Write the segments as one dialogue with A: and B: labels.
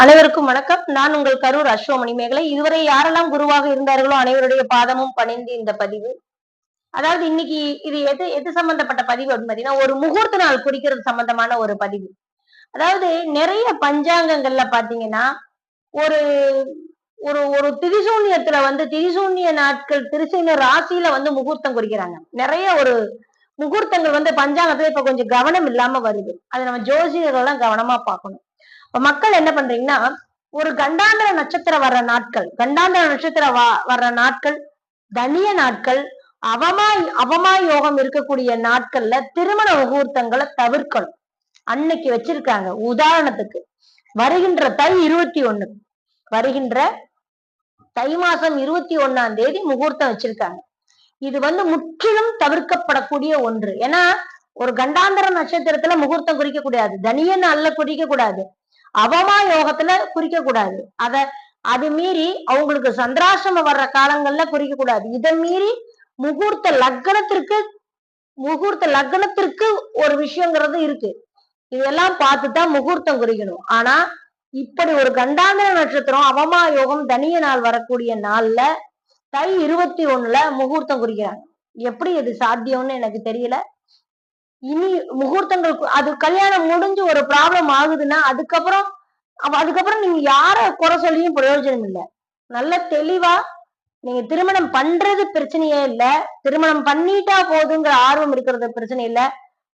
A: அனைவருக்கும் வணக்கம். நான் உங்கள் கரூர் அஸ்வமணி மேகலை. இதுவரை யாரெல்லாம் குருவாக இருந்தார்களோ அனைவருடைய பாதமும் பணிந்து இந்த பதிவு. அதாவது இன்னைக்கு இது எது எது சம்பந்தப்பட்ட பதிவு அப்படின்னு பாத்தீங்கன்னா ஒரு முகூர்த்த நாள் குறிக்கிறது சம்பந்தமான ஒரு பதிவு. அதாவது நிறைய பஞ்சாங்கங்கள்ல பாத்தீங்கன்னா ஒரு ஒரு ஒரு திரிசூன்யத்துல வந்து திரிசூன்ய நாட்கள் திரிசூன்ய ராசியில வந்து முகூர்த்தம் குறிக்கிறாங்க. நிறைய ஒரு முகூர்த்தங்கள் வந்து பஞ்சாங்கத்துல இப்ப கொஞ்சம் கவனம் இல்லாம வருது. அதை நம்ம ஜோசியர்கள்லாம் கவனமா பார்க்கணும். மக்கள் என்ன பண்றீங்கன்னா ஒரு கண்டாந்திர நட்சத்திரம் வர்ற நாட்கள் கண்டாந்திர நட்சத்திரம் வர்ற நாட்கள் தனிய நாட்கள் அவமா அவமா யோகம் இருக்கக்கூடிய நாட்கள்ல திருமண முகூர்த்தங்களை தவிர்க்கணும். அன்னைக்கு வச்சிருக்காங்க. உதாரணத்துக்கு வருகின்ற தை இருபத்தி ஒண்ணு வருகின்ற தை மாசம் இருபத்தி ஒண்ணாம் தேதி முகூர்த்தம் வச்சிருக்காங்க. இது வந்து முற்றிலும் தவிர்க்கப்படக்கூடிய ஒன்று. ஏன்னா ஒரு கண்டாந்திர நட்சத்திரத்துல முகூர்த்தம் குறிக்க கூடாது. தனிய நாள்ல குறிக்க கூடாது. அவமா யோகத்துல குறிக்க கூடாது. அத அது மீறி அவங்களுக்கு சந்திராசிரமம் வர்ற காலங்கள்ல குறிக்க கூடாது. இதை மீறி முகூர்த்த லக்னத்திற்கு முகூர்த்த லக்னத்திற்கு ஒரு விஷயங்கிறது இருக்கு. இதெல்லாம் பார்த்துதான் முகூர்த்தம் குறிக்கணும். ஆனா இப்படி ஒரு கண்டாந்திர நட்சத்திரம் அவமா யோகம் தனிய நாள் வரக்கூடிய நாள்ல தை இருபத்தி ஒண்ணுல முகூர்த்தம் குறிக்கிறாங்க. எப்படி இது சாத்தியம்னு எனக்கு தெரியல. இனி முகூர்த்தங்கள் அது கல்யாணம் முடிஞ்சு ஒரு ப்ராப்ளம் ஆகுதுன்னா அதுக்கப்புறம் அதுக்கப்புறம் நீங்க யார குறை சொல்லியும் பிரயோஜனம் இல்லை. நல்ல தெளிவா நீங்க திருமணம் பண்றது பிரச்சனையே இல்ல. திருமணம் பண்ணிட்டா போதுங்கிற ஆர்வம் இருக்கிறது பிரச்சனை இல்ல.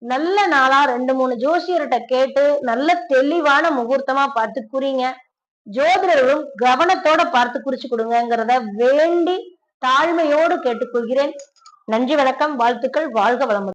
A: நல்ல நாளா ரெண்டு மூணு ஜோசியர்கிட்ட கேட்டு நல்ல தெளிவான முகூர்த்தமா பார்த்து குறிங்க ஜோதிடர்களும் கவனத்தோட பார்த்து குறிச்சு கொடுங்கங்கிறத வேண்டி தாழ்மையோடு கேட்டுக்கொள்கிறேன். நன்றி வணக்கம். வாழ்த்துக்கள். வாழ்க வளமுடன்.